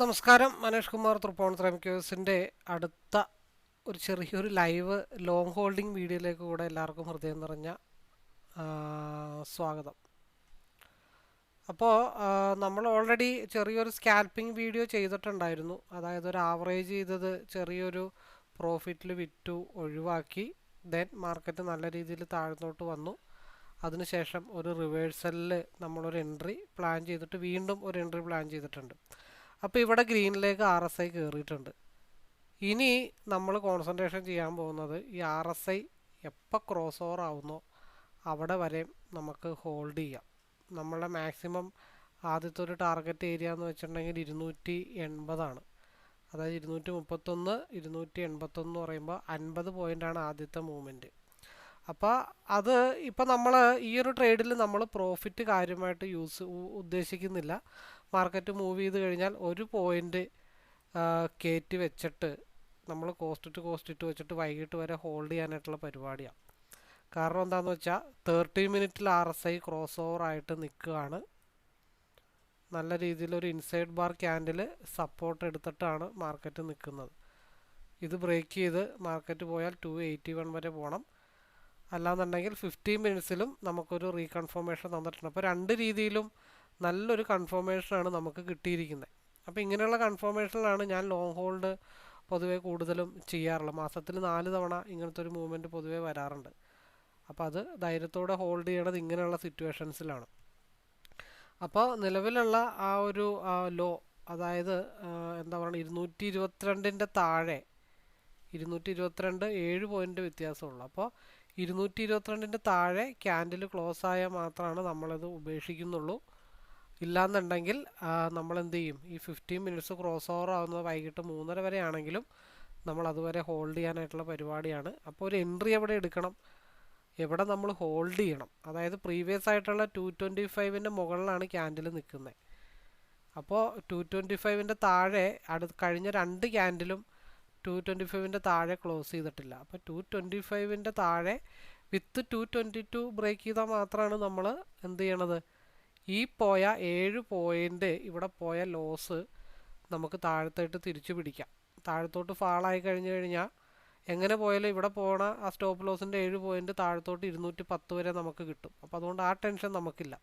നമസ്കാരം. മനേഷ് കുമാർ തൃപ്പോണത്ര ക്യൂസിന്റെ അടുത്ത ഒരു ചെറിയൊരു ലൈവ് ലോങ് ഹോൾഡിംഗ് വീഡിയോയിലേക്ക് കൂടെ എല്ലാവർക്കും ഹൃദയം നിറഞ്ഞ സ്വാഗതം. അപ്പോൾ നമ്മൾ ഓൾറെഡി ചെറിയൊരു സ്കാൽപ്പിംഗ് വീഡിയോ ചെയ്തിട്ടുണ്ടായിരുന്നു. അതായത് ഒരു ആവറേജ് ചെയ്തത് ചെറിയൊരു പ്രോഫിറ്റിൽ വിറ്റു ഒഴിവാക്കി ദെൻ മാർക്കറ്റ് നല്ല രീതിയിൽ താഴ്ന്നോട്ട് വന്നു. അതിനുശേഷം ഒരു റിവേഴ്സലിൽ നമ്മളൊരു എൻട്രി പ്ലാൻ ചെയ്തിട്ട് വീണ്ടും ഒരു എൻട്രി പ്ലാൻ ചെയ്തിട്ടുണ്ട്. അപ്പോൾ ഇവിടെ ഗ്രീനിലേക്ക് ആർ എസ് ഐ കയറിയിട്ടുണ്ട് ഇനി നമ്മൾ കോൺസെൻട്രേഷൻ ചെയ്യാൻ പോകുന്നത് ഈ ആർ എസ് ഐ എപ്പോൾ ക്രോസ് ഓവർ ആവുന്നോ അവിടെ വരെ നമുക്ക് ഹോൾഡ് ചെയ്യാം. നമ്മളുടെ മാക്സിമം ആദ്യത്തെ ഒരു ടാർഗറ്റ് ഏരിയ എന്ന് വെച്ചിട്ടുണ്ടെങ്കിൽ ഇരുന്നൂറ്റി എൺപതാണ് അതായത് ഇരുന്നൂറ്റി മുപ്പത്തൊന്ന് ഇരുന്നൂറ്റി എൺപത്തൊന്ന് പറയുമ്പോൾ അൻപത് പോയിന്റാണ് ആദ്യത്തെ മൂവ്മെന്റ് അപ്പോൾ അത് ഇപ്പം നമ്മൾ ഈ ഒരു ട്രേഡിൽ നമ്മൾ പ്രോഫിറ്റ് കാര്യമായിട്ട് യൂസ് ഉദ്ദേശിക്കുന്നില്ല. മാർക്കറ്റ് മൂവ് ചെയ്ത് കഴിഞ്ഞാൽ ഒരു പോയിന്റ് കയറ്റി വെച്ചിട്ട് നമ്മൾ കോസ്റ്റ് ടു കോസ്റ്റ് ഇട്ട് വെച്ചിട്ട് വൈകിട്ട് വരെ ഹോൾഡ് ചെയ്യാനായിട്ടുള്ള പരിപാടിയാണ് കാരണം എന്താണെന്ന് വെച്ചാൽ തേർട്ടി മിനിറ്റിൽ R S I cross over ആയിട്ട് നിൽക്കുകയാണ്. നല്ല രീതിയിൽ ഒരു ഇൻസൈഡ് ബാർ ക്യാൻഡിൽ സപ്പോർട്ട് എടുത്തിട്ടാണ് മാർക്കറ്റ് നിൽക്കുന്നത്. ഇത് ബ്രേക്ക് ചെയ്ത് മാർക്കറ്റ് പോയാൽ ടു എയ്റ്റി വൺ വരെ പോകണം അല്ലാന്നുണ്ടെങ്കിൽ ഫിഫ്റ്റീൻ മിനിറ്റ്സിലും നമുക്കൊരു റീകൺഫർമേഷൻ തന്നിട്ടുണ്ട്. അപ്പോൾ രണ്ട് രീതിയിലും നല്ലൊരു കൺഫോമേഷനാണ് നമുക്ക് കിട്ടിയിരിക്കുന്നത് അപ്പോൾ ഇങ്ങനെയുള്ള കൺഫോമേഷനിലാണ് ഞാൻ ലോങ് ഹോൾഡ് പൊതുവേ കൂടുതലും ചെയ്യാറുള്ളത്. മാസത്തിൽ നാല് തവണ ഇങ്ങനത്തെ ഒരു മൂവ്മെന്റ് പൊതുവേ വരാറുണ്ട്. അപ്പോൾ അത് ധൈര്യത്തോടെ ഹോൾഡ് ചെയ്യണത് ഇങ്ങനെയുള്ള സിറ്റുവേഷൻസിലാണ് അപ്പോൾ നിലവിലുള്ള ആ ഒരു ലോ അതായത് എന്താ പറയുക ഇരുന്നൂറ്റി ഇരുപത്തിരണ്ടിന്റെ താഴെ ഇരുന്നൂറ്റി ഇരുപത്തിരണ്ട് ഏഴ് പോയിന്റ് വ്യത്യാസമുള്ളൂ. അപ്പോൾ ഇരുന്നൂറ്റി ഇരുപത്തിരണ്ടിന്റെ താഴെ ക്യാൻഡിൽ ക്ലോസ് ആയാൽ മാത്രമാണ് നമ്മളത് ഉപേക്ഷിക്കുന്നുള്ളൂ. ഇല്ലാന്നുണ്ടെങ്കിൽ നമ്മൾ എന്ത് ചെയ്യും ഈ ഫിഫ്റ്റീൻ മിനിറ്റ്സ് ക്രോസ് ഓവർ ആവുന്നത് വൈകിട്ട് മൂന്നര വരെ ആണെങ്കിലും നമ്മൾ അതുവരെ ഹോൾഡ് ചെയ്യാനായിട്ടുള്ള പരിപാടിയാണ്. അപ്പോൾ ഒരു എൻട്രി എവിടെ എടുക്കണം? എവിടെ നമ്മൾ ഹോൾഡ് ചെയ്യണം? അതായത് പ്രീവിയസ് ആയിട്ടുള്ള ടു ട്വന്റി ഫൈവിന്റെ മുകളിലാണ് ക്യാൻഡിൽ നിൽക്കുന്നത് അപ്പോൾ ടു ട്വന്റി ഫൈവിന്റെ താഴെ അടുത്ത് കഴിഞ്ഞ രണ്ട് ക്യാൻഡിലും ടു ട്വന്റി ഫൈവിന്റെ താഴെ ക്ലോസ് ചെയ്തിട്ടില്ല. അപ്പോൾ ടു ട്വന്റി ഫൈവിന്റെ താഴെ with two twenty two break ചെയ്താൽ മാത്രമാണ് നമ്മൾ എന്ത് ചെയ്യണത്? ഈ പോയ ഏഴ് പോയിന്റ് ഇവിടെ പോയ ലോസ് നമുക്ക് താഴത്തോട്ട് തിരിച്ചു പിടിക്കാം. താഴത്തോട്ട് ഫാളായി കഴിഞ്ഞു കഴിഞ്ഞാൽ എങ്ങനെ പോയാലും ഇവിടെ പോണ ആ സ്റ്റോപ്പ് ലോസിന്റെ ഏഴ് പോയിന്റ് താഴത്തോട്ട് ഇരുന്നൂറ്റി പത്ത് വരെ നമുക്ക് കിട്ടും. അപ്പോൾ അതുകൊണ്ട് ആ ടെൻഷൻ നമുക്കില്ല.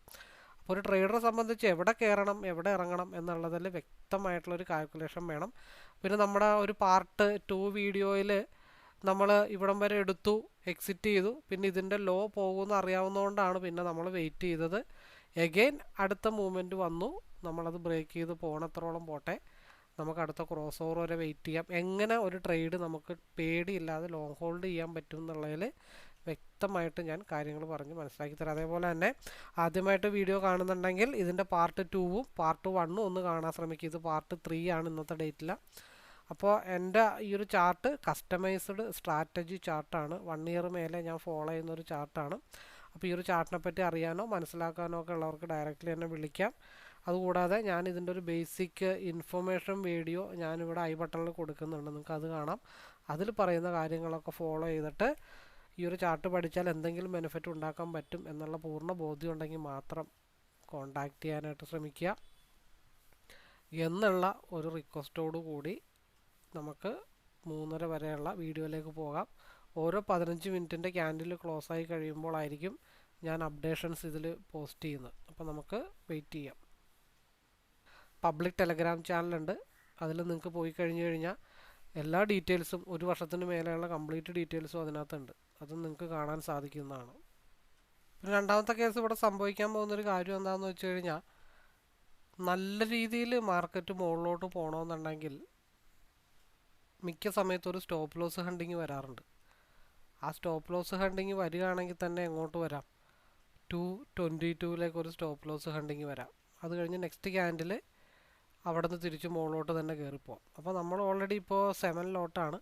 അപ്പോൾ ഒരു ട്രേഡറെ സംബന്ധിച്ച് എവിടെ കയറണം എവിടെ ഇറങ്ങണം എന്നുള്ളതിൽ വ്യക്തമായിട്ടുള്ളൊരു കാൽക്കുലേഷൻ വേണം. പിന്നെ നമ്മുടെ ഒരു പാർട്ട് ടു വീഡിയോയിൽ നമ്മൾ ഇവിടം വരെ എടുത്തു എക്സിറ്റ് ചെയ്തു. പിന്നെ ഇതിന്റെ ലോ പോകുമെന്ന് അറിയാവുന്നതുകൊണ്ടാണ് പിന്നെ നമ്മൾ വെയിറ്റ് ചെയ്തത്. എഗെയിൻ അടുത്ത മൂവ്മെന്റ് വന്നു. നമ്മളത് ബ്രേക്ക് ചെയ്ത് പോണത്രോളം പോട്ടെ. നമുക്ക് അടുത്ത ക്രോസ് ഓവർ വരെ വെയിറ്റ് ചെയ്യാം. എങ്ങനെ ഒരു ട്രേഡ് നമുക്ക് പേടിയില്ലാതെ ലോങ് ഹോൾഡ് ചെയ്യാൻ പറ്റും എന്നുള്ളതിൽ വ്യക്തമായിട്ട് ഞാൻ കാര്യങ്ങൾ പറഞ്ഞ് മനസ്സിലാക്കി തരാം. അതേപോലെ തന്നെ ആദ്യമായിട്ട് വീഡിയോ കാണുന്നുണ്ടെങ്കിൽ ഇതിന്റെ പാർട്ട് ടൂവും പാർട്ട് വണ്ണും ഒന്ന് കാണാൻ ശ്രമിക്കുക ഇത് പാർട്ട് ത്രീ ആണ് ഇന്നത്തെ ഡേറ്റിൽ അപ്പോൾ എന്റെ ഈ ഒരു ചാർട്ട് കസ്റ്റമൈസ്ഡ് സ്ട്രാറ്റജി ചാർട്ടാണ് വൺ ഇയർ മേലെ ഞാൻ ഫോളോ ചെയ്യുന്ന ഒരു ചാർട്ടാണ് അപ്പോൾ ഈ ഒരു ചാർട്ടിനെ പറ്റി അറിയാനോ മനസ്സിലാക്കാനോ ഒക്കെ ഉള്ളവർക്ക് ഡയറക്റ്റ്ലി എന്നെ വിളിക്കാം. അതുകൂടാതെ ഞാൻ ഇതിന്റെ ഒരു ബേസിക് ഇൻഫർമേഷൻ വീഡിയോ ഞാനിവിടെ ഐ ബട്ടണിൽ കൊടുക്കുന്നുണ്ട്. നിങ്ങൾക്ക് അത് കാണാം. അതിൽ പറയുന്ന കാര്യങ്ങളൊക്കെ ഫോളോ ചെയ്തിട്ട് ഈ ഒരു ചാർട്ട് പഠിച്ചാൽ എന്തെങ്കിലും ബെനിഫിറ്റ് ഉണ്ടാക്കാൻ പറ്റും എന്നുള്ള പൂർണ ബോധ്യം ഉണ്ടെങ്കിൽ മാത്രം കോണ്ടാക്ട് ചെയ്യാനായിട്ട് ശ്രമിക്കുക. എന്നുള്ള ഒരു റിക്വസ്റ്റോടു കൂടി നമുക്ക് മൂന്നര വരെയുള്ള വീഡിയോയിലേക്ക് പോകാം. ഓരോ പതിനഞ്ച് മിനിറ്റിന്റെ ക്യാൻഡിൽ ക്ലോസ് ആയി കഴിയുമ്പോഴായിരിക്കും ഞാൻ അപ്ഡേഷൻസ് ഇതിൽ പോസ്റ്റ് ചെയ്യുന്നത്. അപ്പോൾ നമുക്ക് വെയിറ്റ് ചെയ്യാം. പബ്ലിക് ടെലഗ്രാം ചാനലുണ്ട്. അതിൽ നിങ്ങൾക്ക് പോയി കഴിഞ്ഞ് കഴിഞ്ഞാൽ എല്ലാ ഡീറ്റെയിൽസും ഒരു വർഷത്തിന് മേലെയുള്ള കംപ്ലീറ്റ് ഡീറ്റെയിൽസും അതിനകത്തുണ്ട്. അതും നിങ്ങൾക്ക് കാണാൻ സാധിക്കുന്നതാണ്. പിന്നെ രണ്ടാമത്തെ കേസ് ഇവിടെ സംഭവിക്കാൻ പോകുന്നൊരു കാര്യം എന്താണെന്ന് വെച്ച് കഴിഞ്ഞാൽ നല്ല രീതിയിൽ മാർക്കറ്റ് മുകളിലോട്ട് പോകണമെന്നുണ്ടെങ്കിൽ മിക്ക സമയത്തും ഒരു സ്റ്റോപ്പ് ലോസ് ഹണ്ടിങ് വരാറുണ്ട്. ആ സ്റ്റോപ്പ് ലോസ് ഹണ്ടിങ് വരികയാണെങ്കിൽ തന്നെ എങ്ങോട്ട് വരാം. ടു ട്വന്റി ടൂവിലേക്ക് ഒരു സ്റ്റോപ്പ് ലോസ് ഹണ്ടിങ് വരാം. അത് കഴിഞ്ഞ് നെക്സ്റ്റ് ക്യാൻഡിൽ അവിടെ നിന്ന് തിരിച്ച് മുകളിലോട്ട് തന്നെ കയറിപ്പോവാം. അപ്പോൾ നമ്മൾ ഓൾറെഡി ഇപ്പോൾ സെവൻ ലോട്ടാണ്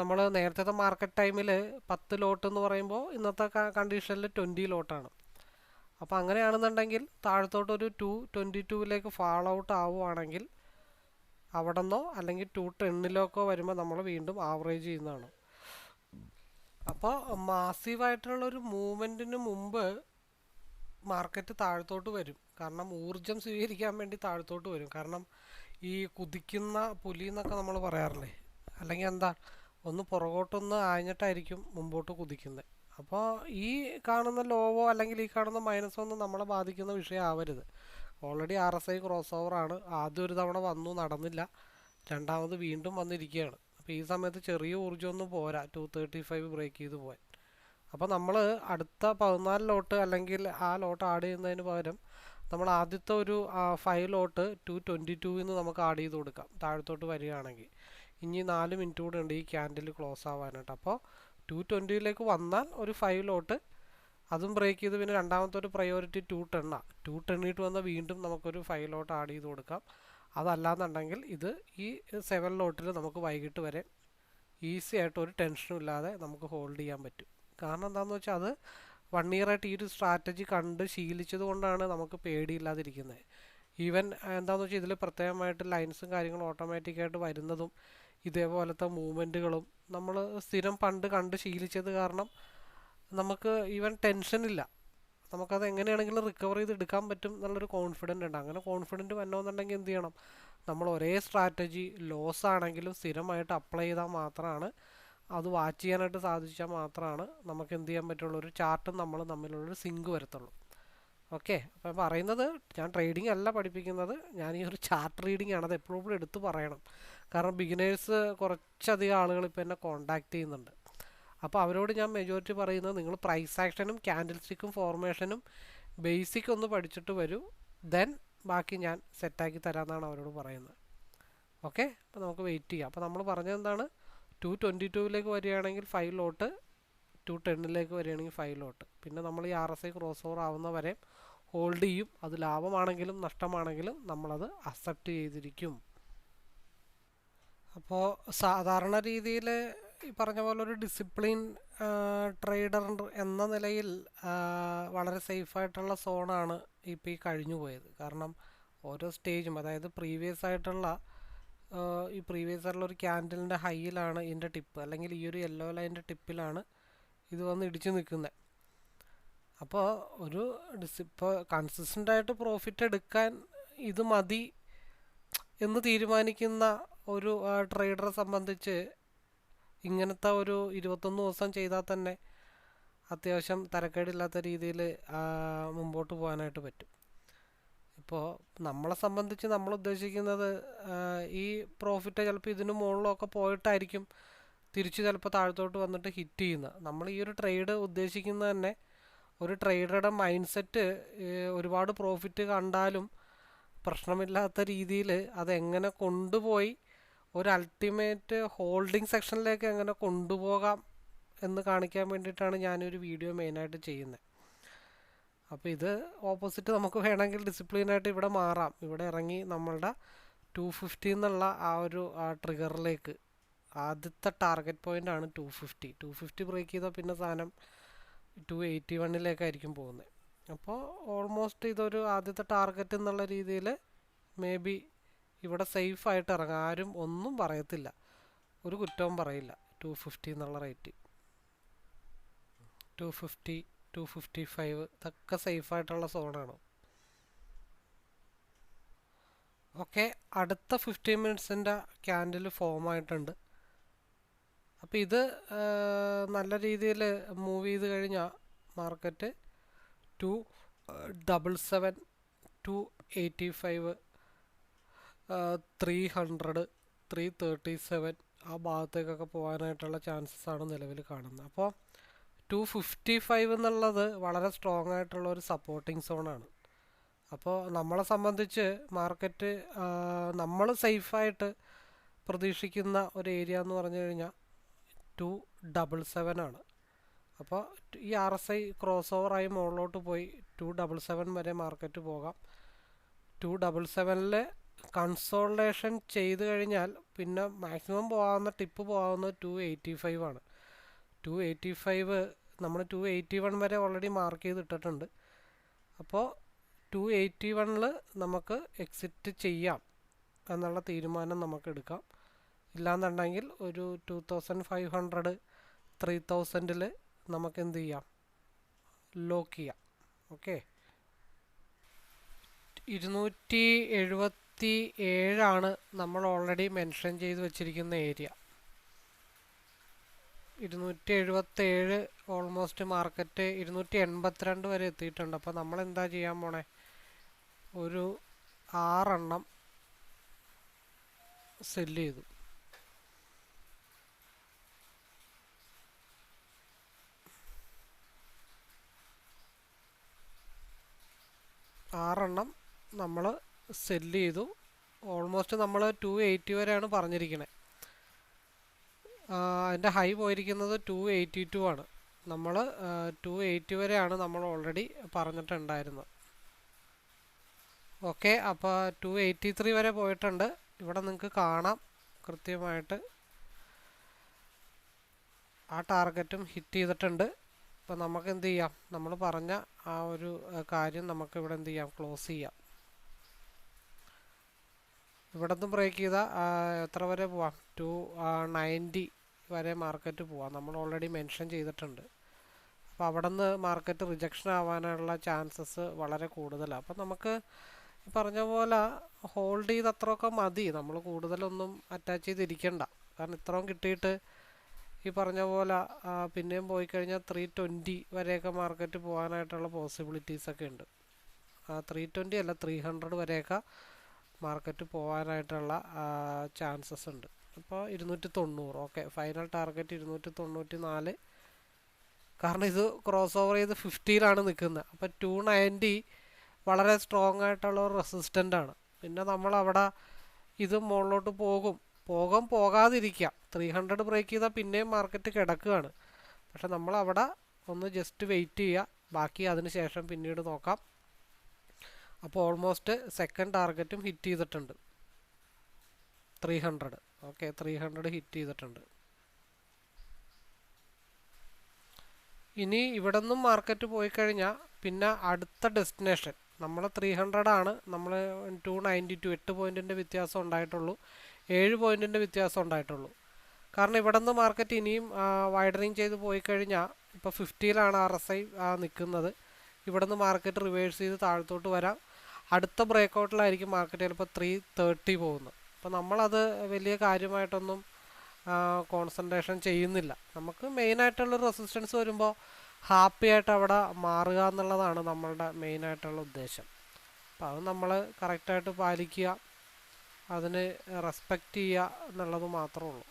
നമ്മൾ നേരത്തെ മാർക്കറ്റ് ടൈമിൽ പത്ത് ലോട്ട് എന്ന് പറയുമ്പോൾ ഇന്നത്തെ കണ്ടീഷനിൽ ട്വന്റി ലോട്ടാണ് അപ്പോൾ അങ്ങനെയാണെന്നുണ്ടെങ്കിൽ താഴത്തോട്ടൊരു ടു ട്വന്റി ടൂവിലേക്ക് ഫാൾ ഔട്ട് ആവുകയാണെങ്കിൽ അവിടെ നിന്നോ അല്ലെങ്കിൽ ടു ടെന്നിലൊക്കെ വരുമ്പോൾ നമ്മൾ വീണ്ടും ആവറേജ് ചെയ്യുന്നതാണ്. അപ്പോൾ മാസീവായിട്ടുള്ള ഒരു മൂവ്മെന്റിന് മുമ്പ് മാർക്കറ്റ് താഴത്തോട്ട് വരും. കാരണം ഊർജം സ്വീകരിക്കാൻ വേണ്ടി താഴത്തോട്ട് വരും. കാരണം ഈ കുതിക്കുന്ന പുലി എന്നൊക്കെ നമ്മൾ പറയാറില്ലേ? അല്ലെങ്കിൽ എന്താ ഒന്ന് പുറകോട്ടൊന്ന് ആഞ്ഞിട്ടായിരിക്കും മുമ്പോട്ട് കുതിക്കുന്നത് അപ്പോൾ ഈ കാണുന്ന ലോവോ അല്ലെങ്കിൽ ഈ കാണുന്ന മൈനസോ ഒന്നും നമ്മളെ ബാധിക്കുന്ന വിഷയം ആവരുത് already R S I cross ഓവറാണ് ആദ്യം ഒരു തവണ വന്നു നടന്നില്ല. രണ്ടാമത് വീണ്ടും വന്നിരിക്കുകയാണ്. അപ്പോൾ ഈ സമയത്ത് ചെറിയ ഊർജമൊന്നും പോരാ. ടു തേർട്ടി ഫൈവ് ബ്രേക്ക് ചെയ്ത് പോകാൻ അപ്പോൾ നമ്മൾ അടുത്ത പതിനാല് ലോട്ട് അല്ലെങ്കിൽ ആ ലോട്ട് ആഡ് ചെയ്യുന്നതിന് പകരം നമ്മൾ ആദ്യത്തെ ഒരു ഫൈവ് ലോട്ട് ടു ട്വന്റി ടൂവിന്ന് നമുക്ക് ആഡ് ചെയ്ത് കൊടുക്കാം. താഴത്തോട്ട് വരികയാണെങ്കിൽ. ഇനി നാല് മിനിറ്റ് കൂടെ ഉണ്ട് ഈ ക്യാൻഡിൽ ക്ലോസ് ആവാനായിട്ട്. അപ്പോൾ ടു ട്വന്റിയിലേക്ക് വന്നാൽ ഒരു ഫൈവ് ലോട്ട് അതും ബ്രേക്ക് ചെയ്ത് പിന്നെ രണ്ടാമത്തെ ഒരു പ്രയോറിറ്റി ടു ടെണ്ണാണ് ടു ടെണ്ണിട്ട് വന്നാൽ വീണ്ടും നമുക്കൊരു ഫൈവ് ലോട്ട് ആഡ് ചെയ്ത് കൊടുക്കാം. അതല്ലാന്നുണ്ടെങ്കിൽ ഇത് ഈ സെവൻ ലോട്ടിൽ നമുക്ക് വൈകിട്ട് വരെ ഈസി ആയിട്ട് ഒരു ടെൻഷനും ഇല്ലാതെ നമുക്ക് ഹോൾഡ് ചെയ്യാൻ പറ്റും. കാരണം എന്താണെന്ന് വെച്ചാൽ അത് വൺ ഇയർ ആയിട്ട് ഈ ഒരു സ്ട്രാറ്റജി കണ്ട് ശീലിച്ചത് കൊണ്ടാണ് നമുക്ക് പേടിയില്ലാതിരിക്കുന്നത് ഈവൻ എന്താണെന്ന് വെച്ചാൽ ഇതിൽ പ്രത്യേകമായിട്ട് ലൈൻസും കാര്യങ്ങളും ഓട്ടോമാറ്റിക്കായിട്ട് വരുന്നതും ഇതേപോലത്തെ മൂവ്മെന്റുകളും നമ്മൾ സ്ഥിരം പണ്ട് കണ്ട് ശീലിച്ചത് കാരണം നമുക്ക് ഈവൻ ടെൻഷനില്ല നമുക്കത് എങ്ങനെയാണെങ്കിലും റിക്കവർ ചെയ്ത് എടുക്കാൻ പറ്റും എന്നുള്ളൊരു കോൺഫിഡന്റ് ഉണ്ട്. അങ്ങനെ കോൺഫിഡന്റ് വരണമെന്നുണ്ടെങ്കിൽ എന്ത് ചെയ്യണം? നമ്മൾ ഒരേ സ്ട്രാറ്റജി ലോസ് ആണെങ്കിലും സ്ഥിരമായിട്ട് അപ്ലൈ ചെയ്താൽ മാത്രമാണ് അത് വാച്ച് ചെയ്യാനായിട്ട് സാധിച്ചാൽ മാത്രമാണ് നമുക്ക് എന്ത് ചെയ്യാൻ പറ്റുള്ളൂ? ഒരു ചാർട്ടും നമ്മൾ തമ്മിലുള്ളൊരു സിങ്ക് വരത്തുള്ളൂ. ഓക്കെ അപ്പം പറയുന്നത് ഞാൻ ട്രേഡിംഗ് അല്ല പഠിപ്പിക്കുന്നത്. ഞാൻ ഈ ഒരു ചാർട്ട് റീഡിംഗ് ആണ്. അത് എപ്പോഴും എടുത്തു പറയണം. കാരണം ബിഗിനേഴ്സ് കുറച്ചധികം ആളുകൾ ഇപ്പോൾ എന്നെ കോൺടാക്റ്റ് ചെയ്യുന്നുണ്ട്. അപ്പോൾ അവരോട് ഞാൻ മെജോറിറ്റി പറയുന്നത് നിങ്ങൾ പ്രൈസ് ആക്ഷനും ക്യാൻഡിൽ സ്റ്റിക്കും ഫോർമേഷനും ബേസിക് ഒന്ന് പഠിച്ചിട്ട് വരൂ. ദെൻ ബാക്കി ഞാൻ സെറ്റാക്കി തരാമെന്നാണ് അവരോട് പറയുന്നത്. ഓക്കെ അപ്പോൾ നമുക്ക് വെയിറ്റ് ചെയ്യാം. അപ്പോൾ നമ്മൾ പറഞ്ഞത് എന്താണ്? ടു ട്വന്റി ടൂവിലേക്ക് വരികയാണെങ്കിൽ ഫൈവ് ലോട്ട് ടു ടെന്നിലേക്ക് വരികയാണെങ്കിൽ ഫൈവ് ലോട്ട് പിന്നെ നമ്മൾ ഈ R S I cross over ആവുന്ന വരെ ഹോൾഡ് ചെയ്യും. അത് ലാഭമാണെങ്കിലും നഷ്ടമാണെങ്കിലും നമ്മളത് അക്സെപ്റ്റ് ചെയ്തിരിക്കും. അപ്പോൾ സാധാരണ രീതിയിൽ ഈ പറഞ്ഞ പോലെ ഒരു ഡിസിപ്ലിൻ ട്രേഡർ എന്ന നിലയിൽ വളരെ സേഫായിട്ടുള്ള സോണാണ് ഇപ്പോൾ ഈ കഴിഞ്ഞു പോയത്. കാരണം ഓരോ സ്റ്റേജും അതായത് പ്രീവിയസ് ആയിട്ടുള്ള ഈ പ്രീവിയസ് ആയിട്ടുള്ള ഒരു ക്യാൻഡലിന്റെ ഹൈയിലാണ് ഇതിന്റെ ടിപ്പ് അല്ലെങ്കിൽ ഈ ഒരു യെല്ലോ ലൈന്റെ ടിപ്പിലാണ് ഇത് വന്ന് ഇടിച്ചു നിൽക്കുന്നത് അപ്പോൾ ഒരു ഡിസ് ഇപ്പോൾ കൺസിസ്റ്റന്റ് ആയിട്ട് പ്രോഫിറ്റ് എടുക്കാൻ ഇത് മതി എന്ന് തീരുമാനിക്കുന്ന ഒരു ട്രേഡറെ സംബന്ധിച്ച് ഇങ്ങനത്തെ ഒരു ഇരുപത്തൊന്ന് ദിവസം ചെയ്താൽ തന്നെ അത്യാവശ്യം തരക്കേടില്ലാത്ത രീതിയിൽ മുമ്പോട്ട് പോകാനായിട്ട് പറ്റും. ഇപ്പോൾ നമ്മളെ സംബന്ധിച്ച് നമ്മൾ ഉദ്ദേശിക്കുന്നത് ഈ പ്രോഫിറ്റ് ചിലപ്പോൾ ഇതിന് മുകളിലൊക്കെ പോയിട്ടായിരിക്കും തിരിച്ച് ചിലപ്പോൾ താഴത്തോട്ട് വന്നിട്ട് ഹിറ്റ് ചെയ്യുന്നത് നമ്മൾ ഈ ഒരു ട്രേഡ് ഉദ്ദേശിക്കുന്നത് തന്നെ ഒരു ട്രേഡറുടെ മൈൻഡ് സെറ്റ് ഒരുപാട് പ്രോഫിറ്റ് കണ്ടാലും പ്രശ്നമില്ലാത്ത രീതിയിൽ അതെങ്ങനെ കൊണ്ടുപോയി ഒരു അൾട്ടിമേറ്റ് ഹോൾഡിംഗ് സെക്ഷനിലേക്ക് എങ്ങനെ കൊണ്ടുപോകാം എന്ന് കാണിക്കാൻ വേണ്ടിയിട്ടാണ് ഞാനൊരു വീഡിയോ മെയിനായിട്ട് ചെയ്യുന്നത് അപ്പോൾ ഇത് ഓപ്പോസിറ്റ് നമുക്ക് വേണമെങ്കിൽ ഡിസിപ്ലിനായിട്ട് ഇവിടെ മാറാം. ഇവിടെ ഇറങ്ങി നമ്മളുടെ ടു ഫിഫ്റ്റി എന്നുള്ള ആ ഒരു ആ ട്രിഗറിലേക്ക് ആദ്യത്തെ ടാർഗറ്റ് പോയിന്റ് ആണ് two fifty two fifty break ചെയ്താൽ പിന്നെ സാധനം ടു എയ്റ്റി വണ്ണിലേക്കായിരിക്കും പോകുന്നത് അപ്പോൾ ഓൾമോസ്റ്റ് ഇതൊരു ആദ്യത്തെ ടാർഗറ്റ് എന്നുള്ള രീതിയിൽ മേ ബി ഇവിടെ സേഫ് ആയിട്ട് ഇറങ്ങാം ആരും ഒന്നും പറയത്തില്ല. ഒരു കുറ്റവും പറയില്ല. ടു ഫിഫ്റ്റി എന്നുള്ള rate two fifty two fifty five ഇതൊക്കെ സേഫ് ആയിട്ടുള്ള സോണാണ്. ഓക്കെ അടുത്ത ഫിഫ്റ്റീൻ മിനിറ്റ്സിന്റെ ക്യാൻഡിൽ ഫോം ആയിട്ടുണ്ട്. അപ്പോൾ ഇത് നല്ല രീതിയിൽ മൂവ് ചെയ്ത് കഴിഞ്ഞാൽ market two double seven two eighty five three hundred three thirty seven ആ ഭാഗത്തേക്കൊക്കെ പോകാനായിട്ടുള്ള ചാൻസസ് ആണ് നിലവിൽ കാണുന്നത്. അപ്പോൾ ടു ഫിഫ്റ്റി ഫൈവ് എന്നുള്ളത് വളരെ സ്ട്രോങ് ആയിട്ടുള്ള ഒരു സപ്പോർട്ടിംഗ് സോണാണ് അപ്പോൾ നമ്മളെ സംബന്ധിച്ച് മാർക്കറ്റ് നമ്മൾ സേഫായിട്ട് പ്രതീക്ഷിക്കുന്ന ഒരു ഏരിയ എന്ന് പറഞ്ഞു കഴിഞ്ഞാൽ ടു ഡബിൾ സെവൻ ആണ്. അപ്പോൾ ഈ ആർ എസ് ഐ ക്രോസ് ഓവറായി മുകളിലോട്ട് പോയി ടു ഡബിൾ സെവൻ വരെ മാർക്കറ്റ് പോകാം. ടു ഡബിൾ സെവനിൽ കൺസോൾട്ടേഷൻ ചെയ്ത് കഴിഞ്ഞാൽ പിന്നെ മാക്സിമം പോകാവുന്ന ടിപ്പ് പോകാവുന്നത് ടു എയ്റ്റി ഫൈവ് ആണ്. ടു എയ്റ്റി ഫൈവ് നമ്മൾ ടു എയ്റ്റി വൺ വരെ ഓൾറെഡി മാർക്ക് ചെയ്തിട്ടിട്ടുണ്ട്. അപ്പോൾ ടു എയ്റ്റി വണ്ണിൽ നമുക്ക് എക്സിറ്റ് ചെയ്യാം എന്നുള്ള തീരുമാനം നമുക്ക് എടുക്കാം. ഇല്ലാന്നുണ്ടെങ്കിൽ ഒരു two thousand five hundred three തൗസൻഡിൽ നമുക്ക് എന്ത് ചെയ്യാം? ലോക്ക് ചെയ്യാം. ഓക്കെ ഇരുന്നൂറ്റി എഴുപത്തി ഇരുപത്തി ഏഴാണ് നമ്മൾ ഓൾറെഡി മെൻഷൻ ചെയ്ത് വെച്ചിരിക്കുന്ന ഏരിയ ഇരുന്നൂറ്റി എഴുപത്തേഴ് ഓൾമോസ്റ്റ് മാർക്കറ്റ് ഇരുന്നൂറ്റി എൺപത്തിരണ്ട് വരെ എത്തിയിട്ടുണ്ട്. അപ്പോൾ നമ്മൾ എന്താ ചെയ്യാൻ പോണേ? ഒരു ആറെണ്ണം സെല്ല് ചെയ്തു. ആറെണ്ണം നമ്മൾ സെല്ല് ചെയ്തു ഓൾമോസ്റ്റ് നമ്മൾ ടു എയ്റ്റി വരെയാണ് പറഞ്ഞിരിക്കുന്നത് അതിന്റെ ഹൈ പോയിരിക്കുന്നത് ടു എയ്റ്റി ടു ആണ് നമ്മൾ ടു എയ്റ്റി വരെയാണ് നമ്മൾ ഓൾറെഡി പറഞ്ഞിട്ടുണ്ടായിരുന്നത്. ഓക്കെ അപ്പോൾ ടു എയ്റ്റി ത്രീ വരെ പോയിട്ടുണ്ട്. ഇവിടെ നിങ്ങൾക്ക് കാണാം കൃത്യമായിട്ട്. ആ ടാർഗറ്റും ഹിറ്റ് ചെയ്തിട്ടുണ്ട്. അപ്പോൾ നമുക്ക് എന്ത് ചെയ്യാം? നമ്മൾ പറഞ്ഞ ആ ഒരു കാര്യം നമുക്കിവിടെ എന്ത് ചെയ്യാം? ക്ലോസ് ചെയ്യാം. ഇവിടെ നിന്ന് ബ്രേക്ക് ചെയ്താൽ എത്ര വരെ പോവാം? ടു നയന്റി വരെ മാർക്കറ്റ് പോവാം. നമ്മൾ ഓൾറെഡി മെൻഷൻ ചെയ്തിട്ടുണ്ട്. അപ്പോൾ അവിടെ നിന്ന് മാർക്കറ്റ് റിജക്ഷൻ ആവാനുള്ള ചാൻസസ് വളരെ കൂടുതലാണ് അപ്പോൾ നമുക്ക് ഈ പറഞ്ഞ പോലെ ഹോൾഡ് ചെയ്ത് അത്രയൊക്കെ മതി. നമ്മൾ കൂടുതലൊന്നും അറ്റാച്ച് ചെയ്തിരിക്കണ്ട. കാരണം ഇത്രയും കിട്ടിയിട്ട് ഈ പറഞ്ഞ പോലെ പിന്നെയും പോയി കഴിഞ്ഞാൽ ത്രീ ട്വന്റി വരെയൊക്കെ മാർക്കറ്റ് പോകാനായിട്ടുള്ള പോസിബിലിറ്റീസൊക്കെ ഉണ്ട്. ത്രീ ട്വന്റി അല്ല ത്രീ ഹൺഡ്രഡ് വരെയൊക്കെ മാർക്കറ്റ് പോകാനായിട്ടുള്ള ചാൻസസ് ഉണ്ട്. അപ്പോൾ ഇരുന്നൂറ്റി തൊണ്ണൂറ് ഓക്കെ ഫൈനൽ ടാർഗറ്റ് ഇരുന്നൂറ്റി തൊണ്ണൂറ്റി നാല് കാരണം ഇത് ക്രോസ് ഓവർ ചെയ്ത് ഫിഫ്റ്റിയിലാണ് നിൽക്കുന്നത് അപ്പോൾ ടു നയന്റി വളരെ സ്ട്രോങ് ആയിട്ടുള്ള ഒരു റെസിസ്റ്റന്റ് ആണ്. പിന്നെ നമ്മൾ അവിടെ ഇത് മുകളിലോട്ട് പോകും. പോകും പോകാതിരിക്കാം. ത്രീ ഹൺഡ്രഡ് ബ്രേക്ക് ചെയ്താൽ പിന്നെയും മാർക്കറ്റ് കിടക്കുകയാണ്. പക്ഷെ നമ്മൾ അവിടെ ഒന്ന് ജസ്റ്റ് വെയിറ്റ് ചെയ്യുക ബാക്കി അതിന് ശേഷം പിന്നീട് നോക്കാം. അപ്പോൾ ഓൾമോസ്റ്റ് സെക്കൻഡ് ടാർഗറ്റും ഹിറ്റ് ചെയ്തിട്ടുണ്ട്. Three hundred okay three hundred hit ചെയ്തിട്ടുണ്ട്. ഇനി ഇവിടെ നിന്നും മാർക്കറ്റ് പോയി കഴിഞ്ഞാൽ പിന്നെ അടുത്ത ഡെസ്റ്റിനേഷൻ നമ്മൾ ത്രീ ഹൺഡ്രഡ് ആണ്. നമ്മൾ ടു നയന്റി ടു എട്ട് പോയിന്റിന്റെ വ്യത്യാസം ഉണ്ടായിട്ടുള്ളൂ. ഏഴ് പോയിന്റിന്റെ വ്യത്യാസം ഉണ്ടായിട്ടുള്ളൂ. കാരണം ഇവിടെ നിന്ന് മാർക്കറ്റ് ഇനിയും വൈഡനിങ് ചെയ്ത് പോയി കഴിഞ്ഞാൽ ഇപ്പോൾ ഫിഫ്റ്റിയിലാണ് ആർ എസ് ഐ നിൽക്കുന്നത് ഇവിടെ നിന്ന് മാർക്കറ്റ് റിവേഴ്സ് ചെയ്ത് താഴത്തോട്ട് വരാം. അടുത്ത ബ്രേക്ക് ഔട്ടിലായിരിക്കും മാർക്കറ്റ് ചിലപ്പോൾ ത്രീ തേർട്ടി പോകുന്നത്. അപ്പോൾ നമ്മളത് വലിയ കാര്യമായിട്ടൊന്നും കോൺസെൻട്രേഷൻ ചെയ്യുന്നില്ല. നമുക്ക് മെയിനായിട്ടുള്ള റെസിസ്റ്റൻസ് വരുമ്പോൾ ഹാപ്പി ആയിട്ട് അവിടെ മാറുക എന്നുള്ളതാണ് നമ്മളുടെ മെയിനായിട്ടുള്ള ഉദ്ദേശം. അപ്പോൾ അത് നമ്മൾ കറക്റ്റായിട്ട് പാലിക്കുക അതിന് റെസ്പെക്റ്റ് ചെയ്യുക എന്നുള്ളത് മാത്രമേ ഉള്ളൂ.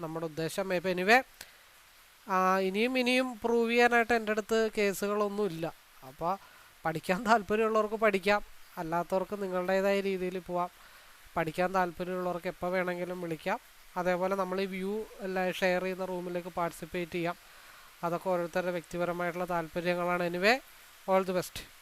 നമ്മുടെ ഉദ്ദേശം. ഇപ്പോൾ എനിവേ ഇനിയും ഇനിയും പ്രൂവ് ചെയ്യാനായിട്ട് എന്റെ അടുത്ത് കേസുകളൊന്നുമില്ല അപ്പോൾ പഠിക്കാൻ താല്പര്യമുള്ളവർക്ക് പഠിക്കാം. അല്ലാത്തവർക്ക് നിങ്ങളുടേതായ രീതിയിൽ പോവാം. പഠിക്കാൻ താല്പര്യമുള്ളവർക്ക് എപ്പോൾ വേണമെങ്കിലും വിളിക്കാം. അതേപോലെ നമ്മൾ ഈ വ്യൂ ഷെയർ ചെയ്യുന്ന റൂമിലേക്ക് പാർട്ടിസിപ്പേറ്റ് ചെയ്യാം. അതൊക്കെ ഓരോരുത്തരുടെ വ്യക്തിപരമായിട്ടുള്ള താല്പര്യങ്ങളാണ്. Anyway all the best